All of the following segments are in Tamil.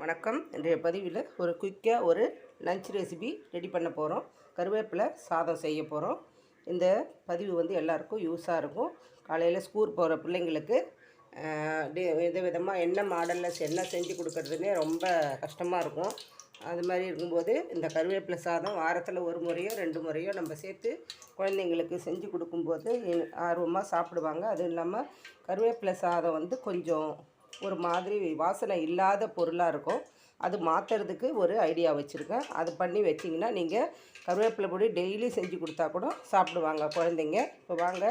வணக்கம். இன்றைய பதிவில் ஒரு குயிக்காக ஒரு லஞ்ச் ரெசிபி ரெடி பண்ண போகிறோம் கருவேப்பிலை சாதம் செய்ய போகிறோம் இந்த பதிவு வந்து எல்லாருக்கும் யூஸாக இருக்கும். காலையில் ஸ்கூல் போகிற பிள்ளைங்களுக்கு வித விதமாக என்ன மாடலில் என்ன செஞ்சு கொடுக்கறதுனே ரொம்ப கஷ்டமாக இருக்கும். அது மாதிரி இருக்கும்போது இந்த கருவேப்பிலை சாதம் வாரத்தில் ஒரு முறையோ ரெண்டு முறையோ நம்ம சேர்த்து குழந்தைங்களுக்கு செஞ்சு கொடுக்கும்போது ஆர்வமாக சாப்பிடுவாங்க. அதுவும் இல்லாமல் கருவேப்பிலை சாதம் வந்து கொஞ்சம் ஒரு மாதிரி வாசனை இல்லாத பொருளாக இருக்கும். அது மாற்றுறதுக்கு ஒரு ஐடியா வச்சுருக்கேன். அது பண்ணி வச்சிங்கன்னா நீங்கள் கருவேப்பிலை பொடி டெய்லி செஞ்சு கொடுத்தா கூட சாப்பிடுவாங்க குழந்தைங்க. இப்போ வாங்க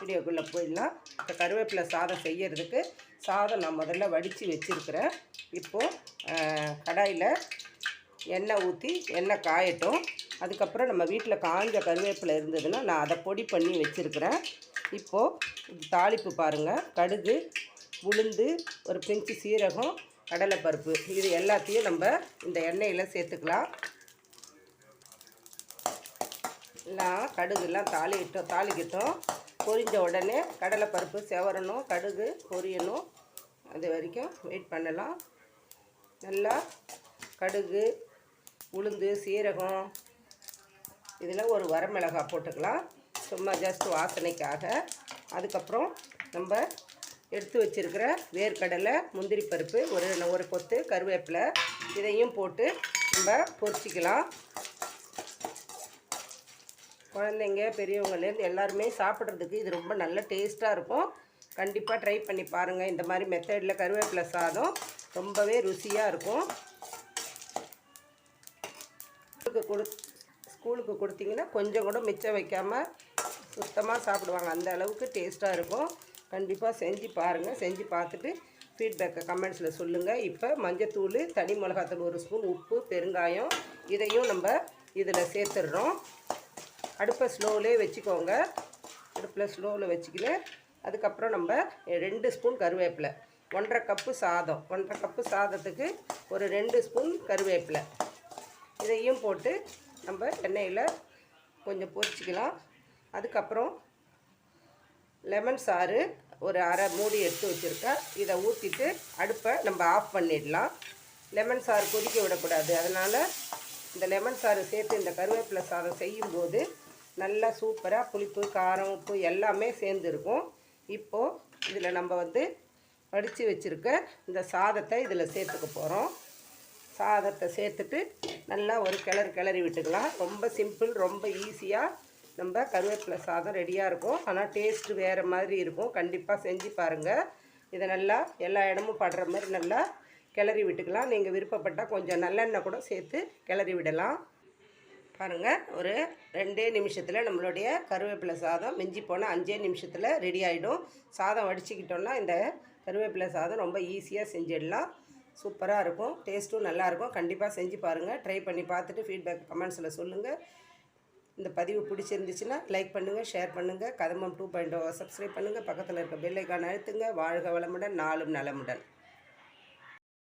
வீடியோக்குள்ளே போயிடலாம். இப்போ கருவேப்பிலை சாதம் செய்யறதுக்கு சாதம் நான் முதல்ல வடித்து வச்சுருக்கிறேன். இப்போது கடாயில் எண்ணெய் ஊற்றி எண்ணெய் காயட்டும். அதுக்கப்புறம் நம்ம வீட்டில் காஞ்ச கருவேப்பிலை இருந்ததுன்னா நான் அதை பொடி பண்ணி வச்சுருக்கிறேன். இப்போது தாளிப்பு பாருங்கள் கடுகு உளுந்து ஒரு பிஞ்சு சீரகம் கடலைப்பருப்பு. இது எல்லாத்தையும் நம்ம இந்த எண்ணெயில் சேர்த்துக்கலாம். எல்லாம் கடுகுலாம் தாளிக்கிட்டோம் தாளிக்கிட்டோம். பொரிஞ்ச உடனே கடலைப்பருப்பு செவரணும் கடுகு பொரியணும். அது வரைக்கும் வெயிட் பண்ணலாம். நல்லா கடுகு உளுந்து சீரகம். இதில் ஒரு வரமிளகாய் போட்டுக்கலாம். சும்மா ஜஸ்ட் வாசனைக்காக. அதுக்கப்புறம் நம்ம எடுத்து வச்சிருக்கிற வேர்க்கடலை முந்திரி பருப்பு ஒரு ஒரு கொத்து கருவேப்பிலை இதையும் போட்டு நம்ம பொரிச்சிக்கலாம். குழந்தைங்க பெரியவங்கலேருந்து எல்லாருமே சாப்பிட்றதுக்கு இது ரொம்ப நல்ல டேஸ்ட்டாக இருக்கும். கண்டிப்பாக ட்ரை பண்ணி பாருங்கள் இந்த மாதிரி மெத்தடில் கருவேப்பிலை சாதம் ரொம்பவே ருசியாக இருக்கும். ஸ்கூலுக்கு கொடு ஸ்கூலுக்கு கொடுத்தீங்கன்னா கொஞ்சம் கூட மிச்சம் வைக்காமல் சுத்தமாக சாப்பிடுவாங்க. அந்த அளவுக்கு டேஸ்ட்டாக இருக்கும். கண்டிப்பாக செஞ்சு பாருங்கள் செஞ்சு பார்த்துட்டு ஃபீட்பேக்கை கமெண்ட்ஸில் சொல்லுங்கள் இப்போ மஞ்சத்தூள் தனி மிளகாத்தூள் ஒரு ஸ்பூன் உப்பு பெருங்காயம் இதையும் நம்ம இதில் சேர்த்துடுறோம். அடுப்பை ஸ்லோவிலே வச்சுக்கோங்க. அடுப்பில் ஸ்லோவில் வச்சுக்கிட்டு அதுக்கப்புறம் நம்ம ரெண்டு ஸ்பூன் கருவேப்பிலை ஒன்றரை கப்பு சாதம். ஒன்றரை கப்பு சாதத்துக்கு ஒரு ரெண்டு ஸ்பூன் கருவேப்பிலை. இதையும் போட்டு நம்ம எண்ணெயில் கொஞ்சம் பொரிச்சிக்கலாம். அதுக்கப்புறம் லெமன் சாறு ஒரு அரை மூடி எடுத்து வச்சுருக்கேன். இதை ஊற்றிட்டு அடுப்பை நம்ம ஆஃப் பண்ணிடலாம். லெமன் சாறு கொதிக்க விடக்கூடாது. அதனால் இந்த லெமன் சாறு சேர்த்து இந்த கருவேப்பிலை சாதம் செய்யும்போது நல்லா சூப்பராக புளிப்பு காரம் உப்பு எல்லாமே சேர்ந்துருக்கும். இப்போது இதில் நம்ம வந்து வடித்து வச்சுருக்க இந்த சாதத்தை இதில் சேர்த்துக்க போகிறோம் சாதத்தை சேர்த்துட்டு நல்லா ஒரு கிளறு கிளறி விட்டுக்கலாம். ரொம்ப சிம்பிள் ரொம்ப ஈஸியாக நம்ம கருவேப்பிலை சாதம் ரெடியாக இருக்கும். ஆனால் டேஸ்ட்டு வேறு மாதிரி இருக்கும். கண்டிப்பாக செஞ்சு பாருங்கள் இதை நல்லா எல்லா இடமும் படுற மாதிரி நல்லா கிளறி விட்டுக்கலாம். நீங்கள் விருப்பப்பட்டால் கொஞ்சம் நல்லெண்ணெய் கூட சேர்த்து கிளறி விடலாம். பாருங்கள் ஒரு ரெண்டே நிமிஷத்தில் நம்மளுடைய கருவேப்பிலை சாதம் மிஞ்சி போனால் அஞ்சே நிமிஷத்தில் ரெடி ஆகிடும் சாதம் வடிச்சிக்கிட்டோம்னா இந்த கருவேப்பிலை சாதம் ரொம்ப ஈஸியாக செஞ்சிடலாம். சூப்பராக இருக்கும். டேஸ்ட்டும் நல்லாயிருக்கும் கண்டிப்பாக செஞ்சு பாருங்கள் ட்ரை பண்ணி பார்த்துட்டு ஃபீட்பேக் கமெண்ட்ஸில் சொல்லுங்கள் இந்த பதிவு பிடிச்சிருந்துச்சுன்னா லைக் பண்ணுங்கள் ஷேர் பண்ணுங்கள் கதமம் டூ பாயிண்ட் சப்ஸ்கிரைப் பண்ணுங்கள் பக்கத்தில் இருக்க பெல் ஐக்கான் அழுத்துங்க வாழ்க வளமுடன் நாளும் நலமுடன்.